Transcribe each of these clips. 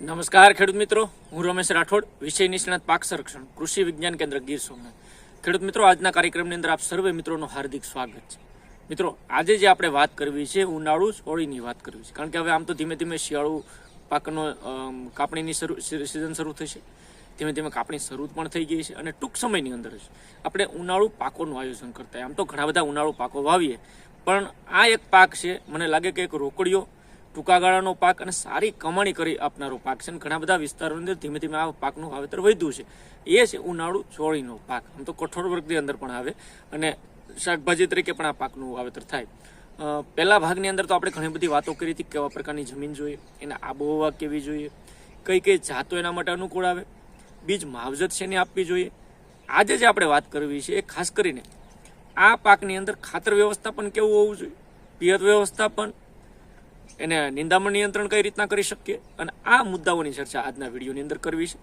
નમસ્કાર, ખેડૂત મિત્રો. હું રમેશ રાઠોડ, વિષય નિષ્ણાત પાક સંરક્ષણ, કૃષિ વિજ્ઞાન કેન્દ્ર ગીર સોમનાથ. ખેડૂત મિત્રો, આજના કાર્યક્રમની અંદર આપ સર્વે મિત્રોનું હાર્દિક સ્વાગત છે. મિત્રો, આજે જે આપણે વાત કરવી છે, ઉનાળુ સોળીની વાત કરવી છે. કારણ કે હવે આમ તો ધીમે ધીમે શિયાળુ પાકનો કાપણીની શરૂ સિઝન શરૂ થશે. ધીમે ધીમે કાપણી શરૂ પણ થઈ ગઈ છે અને ટૂંક સમયની અંદર જ આપણે ઉનાળુ પાકોનું આયોજન કરતા. આમ તો ઘણા બધા ઉનાળુ પાકો વાવીએ. પણ આ એક પાક છે, મને લાગે કે એક રોકડીઓ ટૂંકા ગાળાનો પાક અને સારી કમાણી કરી આપનારો પાક છે. ઘણા બધા વિસ્તારોની અંદર ધીમે ધીમે આ પાકનું વાવેતર વધ્યું છે. એ છે ઉનાળુ ચોળીનો પાક. આમ તો કઠોળ વર્ગની અંદર પણ આવે અને શાકભાજી તરીકે પણ આ પાકનું વાવેતર થાય. પહેલા ભાગની અંદર તો આપણે ઘણી બધી વાતો કરી હતી કેવા પ્રકારની જમીન જોઈએ, એના આબોહવા કેવી જોઈએ, કઈ કઈ જાતો એના માટે અનુકૂળ આવે, બીજ માવજત છે એને આપવી જોઈએ. આજે જે આપણે વાત કરવી છે એ ખાસ કરીને આ પાકની અંદર ખાતર વ્યવસ્થાપન કેવું હોવું જોઈએ, પિયત વ્યવસ્થાપન એને નિંદામણ નિયંત્રણ કઈ રીતના કરી શકીએ? અને આ મુદ્દાઓની ચર્ચા આજના વિડીયોની અંદર કરવી છે.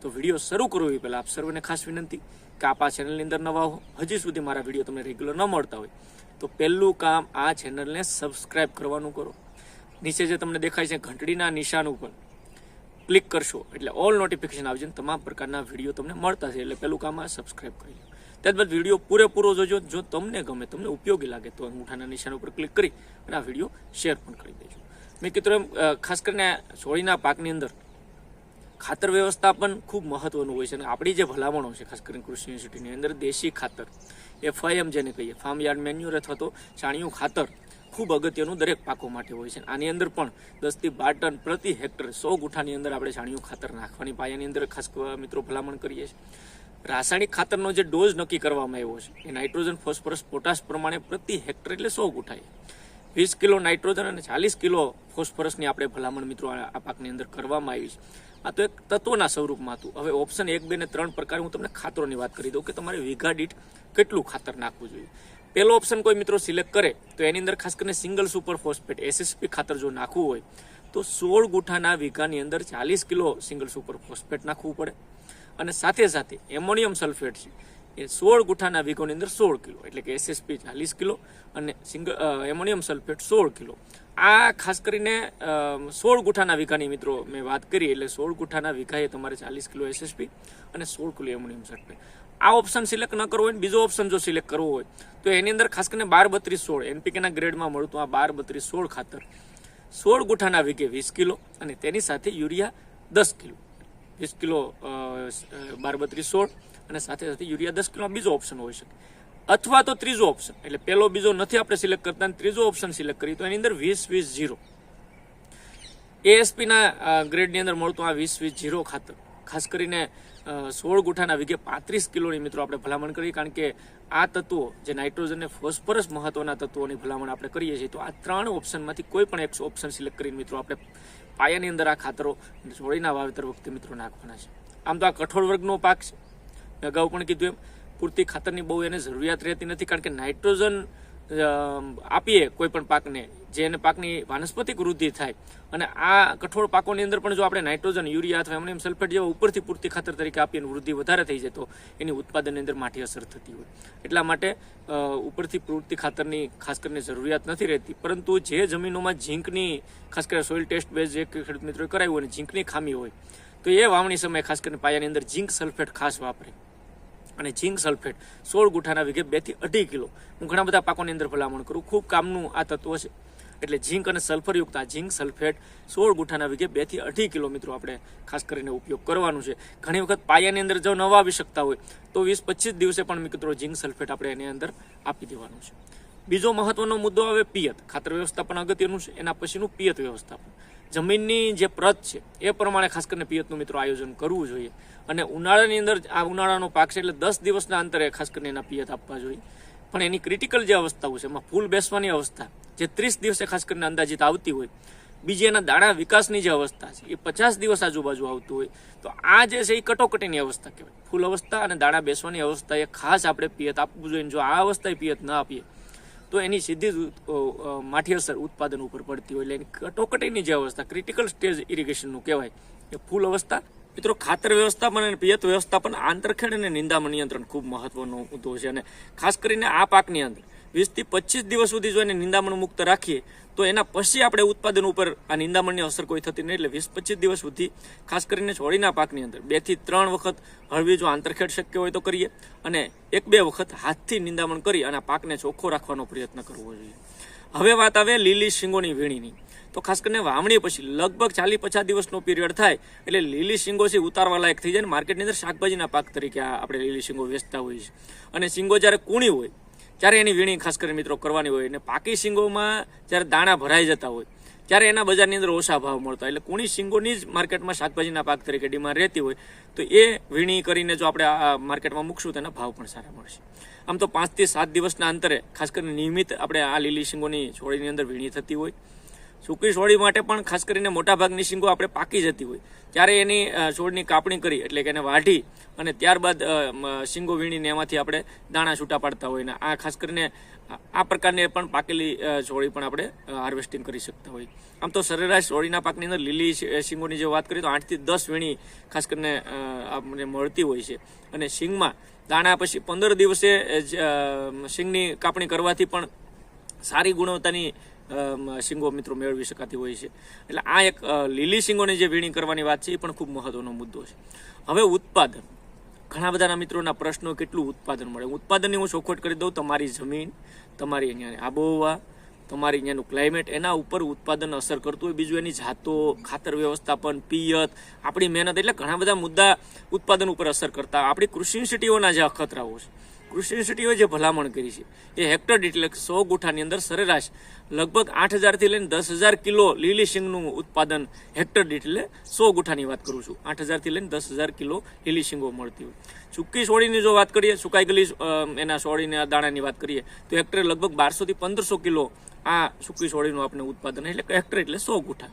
તો વીડિયો શરૂ કરવો એ પહેલાં આપ સર્વને ખાસ વિનંતી કે આપ આ ચેનલની અંદર નવા હો. હજી સુધી મારા વીડિયો તમને રેગ્યુલર ન મળતા હોય, તો પહેલું કામ આ ચેનલને સબસ્ક્રાઇબ કરવાનું કરો. નીચે જે તમને દેખાય છે ઘંટડીના નિશાન ઉપર ક્લિક કરશો એટલે ઓલ નોટિફિકેશન આવશે તમામ પ્રકારના વીડિયો તમને મળતા છે એટલે પહેલું કામ આ સબસ્ક્રાઇબ કરી લો. ત્યારબાદ વીડિયો પૂરેપૂરો જોજો. જો તમને ગમે, તમને ઉપયોગી લાગે, તો અંગૂઠાના નિશાન ઉપર ક્લિક કરી અને આ વીડિયો શેર પણ કરી દેજો. મેં કીધું એમ ખાસ કરીને સોળીના પાકની અંદર ખાતર વ્યવસ્થાપન ખૂબ મહત્વનું હોય છે અને આપણી જે ભલામણો છે, ખાસ કરીને કૃષિ યુનિવર્સિટીની અંદર દેશી ખાતર, એફઆઈએમ જેને કહીએ ફાર્મ યાર્ડ મેન્યુર અથવા તો છાણિયું ખાતર ખૂબ અગત્યનું દરેક પાકો માટે હોય છે. આની અંદર પણ દસથી બાર ટન પ્રતિ હેક્ટર સો ગુઠાની અંદર આપણે છાણિયું ખાતર નાખવાની પાયાની અંદર ખાસ મિત્રો ભલામણ કરીએ છીએ. રાસાયણિક ખાતરનો જે ડોઝ નક્કી કરવામાં આવ્યો છે, એ નાઇટ્રોજન, ફોસ્ફરસ, પોટાશ પ્રમાણે પ્રતિ હેક્ટર એટલે સો ગુઠાઈ વીસ કિલો નાઇટ્રોજન અને ચાલીસ કિલો ફોસ્ફરસની આપણે ભલામણ મિત્રો આ પાકની અંદર કરવામાં આવી છે. આ તો એક તત્વના સ્વરૂપમાં હતું. હવે ઓપ્શન એક, બે ને ત્રણ પ્રકાર હું તમને ખાતરોની વાત કરી દઉં કે તમારે વીઘા દીઠ કેટલું ખાતર નાખવું જોઈએ. પહેલો ઓપ્શન કોઈ મિત્રો સિલેક્ટ કરે, તો એની અંદર ખાસ કરીને સિંગલ સુપર ફોસ્ફેટ એસએસપી ખાતર જો નાખવું હોય, તો સોળ ગુઠાના વીઘાની અંદર ચાલીસ કિલો સિંગલ સુપર ફોસ્ફેટ નાખવું પડે. અને સાથે સાથે એમોનિયમ સલ્ફેટ છે. એ સોળ ગુઠાના વિઘોની અંદર સોળ કિલો, એટલે કે એસએસપી ચાલીસ કિલો અને સિંગલ એમોનિયમ સલ્ફેટ સોળ કિલો. આ ખાસ કરીને સોળ ગુઠાના વિઘાની મિત્રો મેં વાત કરી, એટલે સોળ ગુઠાના વિઘાએ તમારે ચાલીસ કિલો એસએસપી અને સોળ કિલો એમોનિયમ સલ્ફેટ. આ ઓપ્શન સિલેક્ટ ન કરવો હોય બીજો ઓપ્શન જો સિલેક્ટ કરવો હોય, તો એની અંદર ખાસ કરીને બાર બત્રીસ સોળ એનપીકેના ગ્રેડમાં મળતું આ બાર બત્રીસ સોળ ખાતર. સોળ ગુઠાના વીઘે વીસ કિલો અને તેની સાથે યુરિયા દસ કિલો. વીસ કિલો બાર બત્રીસ સોળ અને સાથે સાથે યુરિયા દસ કિલો બીજો ઓપ્શન હોઈ શકે. અથવા તો ત્રીજો ઓપ્શન એટલે પહેલો બીજો નથી આપણે સિલેક્ટ કરતા ત્રીજો ઓપ્શન સિલેક્ટ કરીએ, તો એની અંદર વીસ વીસ જીરો એએસપીના ગ્રેડની અંદર મળતું આ વીસ વીસ જીરો ખાતર. ખાસ કરીને સોળ ગુઠાના વિગે પાંત્રીસ કિલોની મિત્રો આપણે ભલામણ કરીએ. કારણ કે આ તત્વો જે નાઇટ્રોજન અને ફોસ્ફરસ મહત્વના તત્વોની ભલામણ આપણે કરીએ છીએ, તો આ ત્રણ ઓપ્શનમાંથી કોઈ પણ એક ઓપ્શન સિલેક્ટ કરીને મિત્રો આપણે પાયાની અંદર આ ખાતરો જોડીના વાવેતર વખતે મિત્રો નાખવાના છે. આમ તો આ કઠોળ વર્ગનો પાક છે. મેં અગાઉ પણ કીધું એમ, પૂરતી ખાતરની બહુ એને જરૂરિયાત રહેતી નથી, કારણ કે નાઇટ્રોજન આપીએ કોઈ પણ પાકને, જે એને પાકની વાનસ્પતિક વૃદ્ધિ થાય. અને આ કઠોળ પાકોની અંદર પણ જો આપણે નાઇટ્રોજન, યુરિયા અથવા એમોનિયમ સલ્ફેટ જેવા ઉપરથી પૂરતી ખાતર તરીકે આપીએ વૃદ્ધિ વધારે થઈ જાય તો એની ઉત્પાદનની અંદર માઠી અસર થતી હોય. એટલા માટે ઉપરથી પૂરતી ખાતરની ખાસ કરીને જરૂરિયાત નથી રહેતી. પરંતુ જે જમીનોમાં ઝીંકની, ખાસ કરીને સોઇલ ટેસ્ટ બેઝ જે ખેડૂત મિત્રોએ કરાવ્યું અને ઝીંકની ખામી હોય, તો એ વાવણી સમયે ખાસ કરીને પાયાની અંદર ઝીંક સલ્ફેટ ખાસ વાપરે. અને ઝીંક સલ્ફેટ સોળ ગુઠાના વિગે બેથી અઢી કિલો. હું ઘણા બધા પાકોની અંદર ભલામણ કરું. ખૂબ કામનું આ તત્વ છે. એટલે ઝીંક અને સલ્ફરયુક્ત આ ઝીંક સલ્ફેટ સોળ ગુઠાના વિગે બેથી અઢી કિલો મિત્રો આપણે ખાસ કરીને ઉપયોગ કરવાનું છે. ઘણી વખત પાયાની અંદર જો ન વાવી શકતા હોય, તો વીસ પચીસ દિવસે પણ મિત્રો ઝીંક સલ્ફેટ આપણે એની અંદર આપી દેવાનું છે. બીજો મહત્વનો મુદ્દો આવે પિયત. ખાતર વ્યવસ્થાપન અગત્યનું છે. એના પછીનું પિયત વ્યવસ્થાપન. જમીનની જે પ્રત છે, એ પ્રમાણે ખાસ કરીને પિયતનું મિત્રો આયોજન કરવું જોઈએ. અને ઉનાળાની અંદર આ ઉનાળાનો પાક છે એટલે દસ દિવસના અંતરે ખાસ કરીને એના પિયત આપવા જોઈએ. પણ એની ક્રિટિકલ જે અવસ્થાઓ છે, એમાં ફૂલ બેસવાની અવસ્થા, જે ત્રીસ દિવસે ખાસ કરીને અંદાજિત આવતી હોય, બીજી એના દાણા વિકાસની જે અવસ્થા છે, એ પચાસ દિવસ આજુબાજુ આવતું હોય, તો આ જે છે એ કટોકટીની અવસ્થા કહેવાય. ફૂલ અવસ્થા અને દાણા બેસવાની અવસ્થા એ ખાસ આપણે પિયત આપવું જોઈએ. જો આ અવસ્થાએ પિયત ન આપીએ તો એની સીધી જ માઠી અસર ઉત્પાદન ઉપર પડતી હોય એટલે કટોકટીની જે અવસ્થા ક્રિટિકલ સ્ટેજ ઇરિગેશનનું કહેવાય, એ ફૂલ અવસ્થા. મિત્રો, ખાતર વ્યવસ્થાપન અને પિયત વ્યવસ્થાપન આંતરખેડ અને નિંદામણ નિયંત્રણ ખૂબ મહત્વનો મુદ્દો છે અને ખાસ કરીને આ પાકની અંદર. વીસથી પચીસ દિવસ સુધી જો એને નિંદામણ મુક્ત રાખીએ, તો એના પછી આપણે ઉત્પાદન ઉપર આ નિંદામણની અસર કોઈ થતી નહીં. એટલે વીસ પચીસ દિવસ સુધી ખાસ કરીને ચોળીના પાકની અંદર બેથી ત્રણ વખત હળવી જો આંતરખેડ શક્ય હોય તો કરીએ અને એક બે વખત હાથથી નિંદામણ કરી અને પાકને ચોખ્ખો રાખવાનો પ્રયત્ન કરવો જોઈએ. હવે વાત આવે લીલી શીંગોની વીણીની. તો ખાસ કરીને વાવણી પછી લગભગ ચાલી પચાસ દિવસનો પીરિયડ થાય એટલે લીલી શીંગો છે ઉતારવા લાયક થઈ જાય માર્કેટની અંદર શાકભાજીના પાક તરીકે આપણે લીલી શીંગો વેચતા હોઈએ છીએ. અને શીંગો જ્યારે કૂણી હોય ત્યારે એની વીણી ખાસ કરીને મિત્રો કરવાની હોય અને પાકી શીંગોમાં જ્યારે દાણા ભરાઈ જતા હોય, ત્યારે એના બજારની અંદર ઓછા ભાવ મળતા એટલે કુણી શીંગોની જ માર્કેટમાં શાકભાજીના પાક તરીકે ડિમાન્ડ રહેતી હોય, તો એ વીણી કરીને જો આપણે આ માર્કેટમાં મૂકશું તો એના ભાવ પણ સારા મળશે. આમ તો પાંચથી સાત દિવસના અંતરે ખાસ કરીને નિયમિત આપણે આ લીલી શીંગોની છોડીની અંદર વીણી થતી હોય સૂકી છોડી માટે પણ ખાસ કરીને મોટાભાગની શીંગો આપણે પાકી જતી હોય. ત્યારે એની છોડની કાપણી કરી, એટલે કે એને વાઢી અને ત્યારબાદ શીંગો વીણીને એમાંથી આપણે દાણા છૂટા પાડતા હોય ને આ ખાસ કરીને આ- પ્રકારની પણ પાકેલી છોડી પણ આપણે હાર્વેસ્ટિંગ કરી શકતા હોય. આમ તો સરેરાશ છોડીના પાકની અંદર લીલી શીંગોની જે વાત કરીએ તો આઠથી દસ વીણી ખાસ કરીને આપણને મળતી હોય છે. અને શીંગમાં દાણા પછી પંદર દિવસે શીંગની કાપણી કરવાથી પણ સારી ગુણવત્તાની શીંગો મિત્રો મેળવી શકાતી હોય છે. એટલે આ એક લીલી શીંગોની જે વીણી કરવાની વાત છે, એ પણ ખૂબ મહત્વનો મુદ્દો છે. હવે ઉત્પાદન. ઘણા બધાના મિત્રોના પ્રશ્નો કેટલું ઉત્પાદન મળે? ઉત્પાદનની હું ચોખવટ કરી દઉં, તમારી જમીન, તમારી અહીંયાની આબોહવા, તમારી અહીંયાનું ક્લાઇમેટ એના ઉપર ઉત્પાદન અસર કરતું હોય. બીજું એની જાતો, ખાતર વ્યવસ્થાપન, પિયત, આપણી મહેનત, એટલે ઘણા બધા મુદ્દા ઉત્પાદન ઉપર અસર કરતા. આપણી કૃષિ યુનિવર્સિટીઓના જે અખતરાઓ છે કૃષિ યુનિવર્સિટીઓએ જે ભલામણ કરી છે, એ હેક્ટર દીઠ એટલે સો ગુઠાની અંદર સરેરાશ લગભગ આઠ હજારથી લઈને દસ હજાર કિલો લીલી શીંગનું ઉત્પાદન હેક્ટર દીઠ એટલે સો ગુઠાની વાત કરું છું. આઠ હજારથી લઈને દસ હજાર કિલો લીલી શીંગો મળતી હોય. સૂકી સોળીની જો વાત કરીએ, સુકાઈ ગયેલી એના સોળીના દાણાની વાત કરીએ, તો હેક્ટરે લગભગ બારસોથી પંદરસો કિલો આ સૂકી સોળીનું આપણે ઉત્પાદન એટલે હેક્ટર એટલે સો ગુઠા.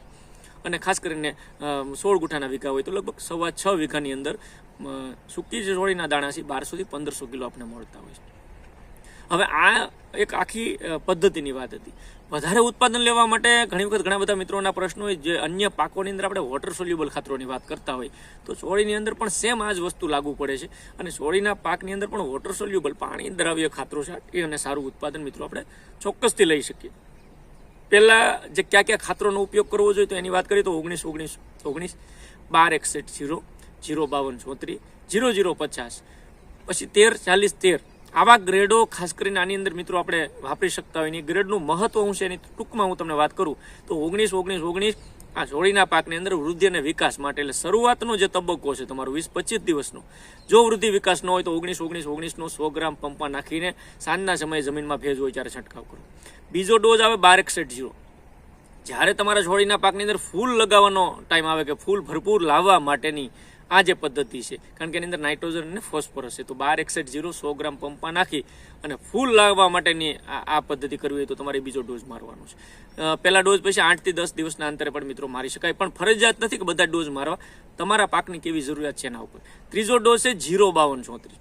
અને ખાસ કરીને સોળ ગુઠાના વીઘા હોય તો લગભગ સવા છ વીઘાની અંદર સૂકી સોળીના દાણાથી બારસોથી પંદરસો કિલો આપણે મળતા હોય છે. હવે આ એક આખી પદ્ધતિની વાત હતી. વધારે ઉત્પાદન લેવા માટે ઘણી વખત ઘણા બધા મિત્રોના પ્રશ્નો હોય, જે અન્ય પાકોની અંદર આપણે વોટર સોલ્યુબલ ખાતરોની વાત કરતા હોય, તો સોળીની અંદર પણ સેમ આ જ વસ્તુ લાગુ પડે છે. અને સોળીના પાકની અંદર પણ વોટર સોલ્યુબલ પાણી દ્રાવ્ય ખાતરો છે અને સારું ઉત્પાદન મિત્રો આપણે ચોક્કસથી લઈ શકીએ. પહેલા જે કયા કયા ખાતરોનો ઉપયોગ કરવો જોઈએ તો એની વાત કરીએ તો ઓગણીસ ઓગણીસ ઓગણીસ, બાર એકસઠ જીરો જીરો બાવન, ચોત્રીસ જીરો જીરો પચાસ. પછી તેર, ચાલીસ, તેર. આવા ગ્રેડો ખાસ કરીને આની અંદર મિત્રો આપણે વાપરી શકતા હોય. એની ગ્રેડનું મહત્વ હું છે એની ટૂંકમાં હું તમને વાત કરું. તો ઓગણીસ ઓગણીસ ઓગણીસ આ જોડીના પાકની અંદર વૃદ્ધિ અને વિકાસ માટે એટલે શરૂઆતનો જે તબક્કો છે તમારો વીસ પચીસ દિવસનો. જો વૃદ્ધિ વિકાસ ન હોય તો ઓગણીસ ઓગણીસ, ઓગણીસનો સો ગ્રામ પંપમાં નાખીને સાંજના સમયે જમીનમાં ભેજ હોય ત્યારે છંટકાવ કરો. બીજો ડોઝ આવે બાર એકસઠ જીરો. જ્યારે તમારા છોડીના પાકની અંદર ફૂલ લગાવવાનો ટાઈમ આવે કે ફૂલ ભરપૂર લાવવા માટેની આ જે પદ્ધતિ છે, કારણ કે એની અંદર નાઇટ્રોજન અને ફોસ્ફરસ છે. તો બાર એકસઠ જીરો સો ગ્રામ પંપમાં નાખી અને ફૂલ લાવવા માટેની આ પદ્ધતિ કરવી હોય તો તમારે બીજો ડોઝ મારવાનો છે. પહેલા ડોઝ પછી આઠથી દસ દિવસના અંતરે પણ મિત્રો મારી શકાય. પણ ફરજિયાત નથી કે બધા ડોઝ મારવા. તમારા પાકની કેવી જરૂરિયાત છે એના ઉપર. ત્રીજો ડોઝ છે જીરો બાવન ચોત્રીસ.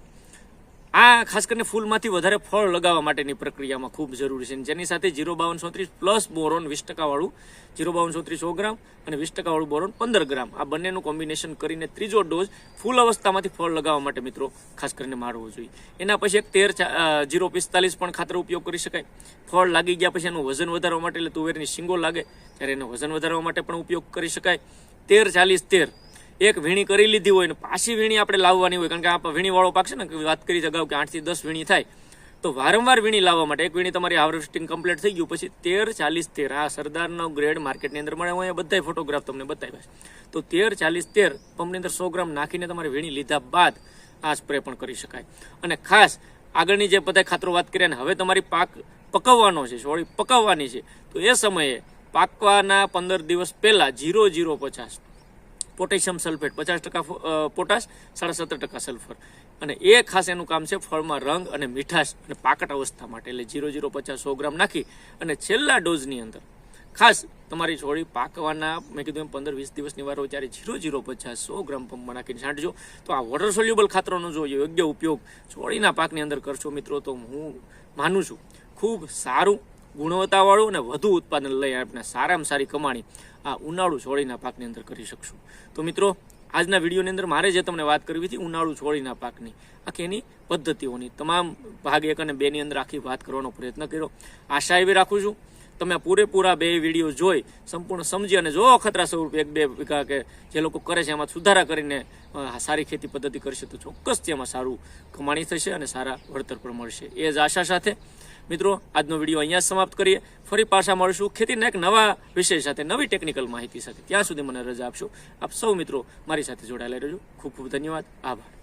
આ ખાસ કરીને ફૂલમાંથી વધારે ફળ લગાવવા માટેની પ્રક્રિયામાં ખૂબ જરૂરી છે. જેની સાથે જીરો બાવન ચોત્રીસ પ્લસ બોરોન વીસ ટકાવાળું, જીરો બાવન ચોત્રીસ સો ગ્રામ અને વીસ ટકાવાળું બોરોન પંદર ગ્રામ. આ બંનેનું કોમ્બિનેશન કરીને ત્રીજો ડોઝ ફૂલ અવસ્થામાંથી ફળ લગાવવા માટે મિત્રો ખાસ કરીને મારવો જોઈએ. એના પછી એક તેર જીરો પિસ્તાલીસ પણ ખાતર ઉપયોગ કરી શકાય. ફળ લાગી ગયા પછી એનું વજન વધારવા માટે એટલે તુવેરની શીંગો લાગે, ત્યારે એનું વજન વધારવા માટે પણ ઉપયોગ કરી શકાય. તેર ચાલીસ તેર એક વીણી કરી લીધી હોય ને પાછી વીણી આપણે લાવવાની હોય, કારણ કે આ વીણી વાળો પાક છે ને વાત કરી અગાઉ કે આઠથી દસ વીણી થાય, તો વારંવાર વીણી લાવવા માટે એક વીણી તમારી હાર્વેસ્ટિંગ કમ્પ્લીટ થઈ ગયું, પછી તેર, ચાલીસ, તેર. આ સરદારનો ગ્રેડ માર્કેટની અંદર મળે હું અહીંયા બધા ફોટોગ્રાફ તમને બતાવ્યા છે. તો તેર, ચાલીસ, તેર, પંપની અંદર સો ગ્રામ નાખીને તમારે વીણી લીધા બાદ આ સ્પ્રે પણ કરી શકાય. અને ખાસ આગળની જે બધા ખાતરો વાત કર્યા ને, હવે તમારી પાક પકવવાનો છે, સોળી, પકવવાની છે, તો એ સમયે પાકવાના પંદર દિવસ પહેલાં જીરો જીરો પચાસ. પોટેશિયમ સલ્ફેટ, પચાસ ટકા પોટાશ, સાડા સત્તર ટકા સલ્ફર. અને એ ખાસ એનું કામ છે ફળમાં રંગ અને મીઠાશ અને પાકટ અવસ્થા માટે. એટલે જીરો જીરો પચાસ સો ગ્રામ નાખી અને છેલ્લા ડોઝની અંદર ખાસ તમારી છોડી પાકવાના, મેં કીધું એમ પંદર વીસ દિવસની વાર હોય ત્યારે જીરો જીરો પચાસ સો ગ્રામ પંપમાં નાખીને છાંટજો, તો આ વોટર સોલ્યુબલ ખાતરોનો જો યોગ્ય ઉપયોગ છોડીના પાકની અંદર કરશો મિત્રો, તો હું માનું છું ખૂબ સારું ગુણવત્તાવાળું અને વધુ ઉત્પાદન લઈ આપણે સારામાં સારી કમાણી આ ઉનાળુ છોડીના પાકની અંદર કરી શકશું. તો મિત્રો, આજના વિડીયોની અંદર મારે જે તમને વાત કરવી હતી ઉનાળુ છોડીના પાકની આખી એની પદ્ધતિઓની. તમામ ભાગ એક અને બેની અંદર આખી વાત કરવાનો પ્રયત્ન કર્યો. આશા એવી રાખું છું, તમે પૂરેપૂરા બે વીડિયો જોઈ, સંપૂર્ણ સમજી અને જો ખતરા સ્વરૂપ એક બે વીઘા કે જે લોકો કરે છે, એમાં સુધારા કરીને સારી ખેતી પદ્ધતિ કરશે તો ચોક્કસથી એમાં સારું કમાણી થશે અને સારા વળતર પણ મળશે. એ જ આશા સાથે મિત્રો, આજનો વીડિયો અહીંયા સમાપ્ત કરીએ. ફરી પાછા મળશું. ખેતીના એક નવા વિષય સાથે, નવી ટેકનિકલ માહિતી સાથે. ત્યાં સુધી મને રજા આપશો. આપ સૌ મિત્રો મારી સાથે જોડાયેલા રહેજો. ખૂબ ખૂબ ધન્યવાદ. આભાર.